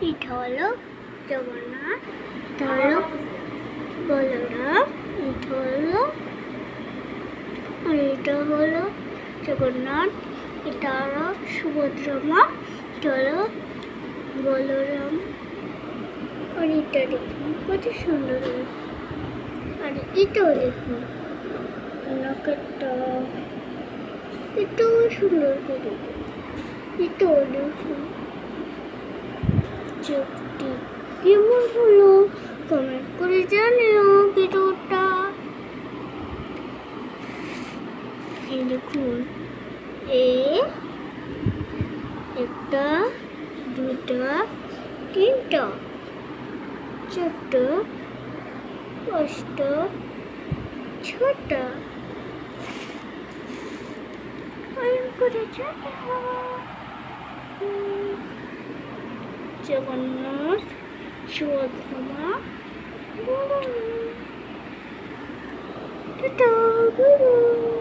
এটা হলো জগন্নাথ এটা হলো বলরাম এটা হলো আর এটা হলো জগন্নাথ এটা হলো সুভদ্রা মা এটা হলো বলরাম। আর এটা দেখুন কত সুন্দর আর এটাও দেখুন নাকেরটা এটাও সুন্দর করে এটাও দেখুন। চোখটি কেমন হলো কমেন্ট করে জানিও ভিডিওটা। এই দেখুন, এ একটা দুটা তিনটা, চারটা, পাঁচটা, ছটা। করে জানিও। জগন্নাথ সুভদ্রমা গুরু।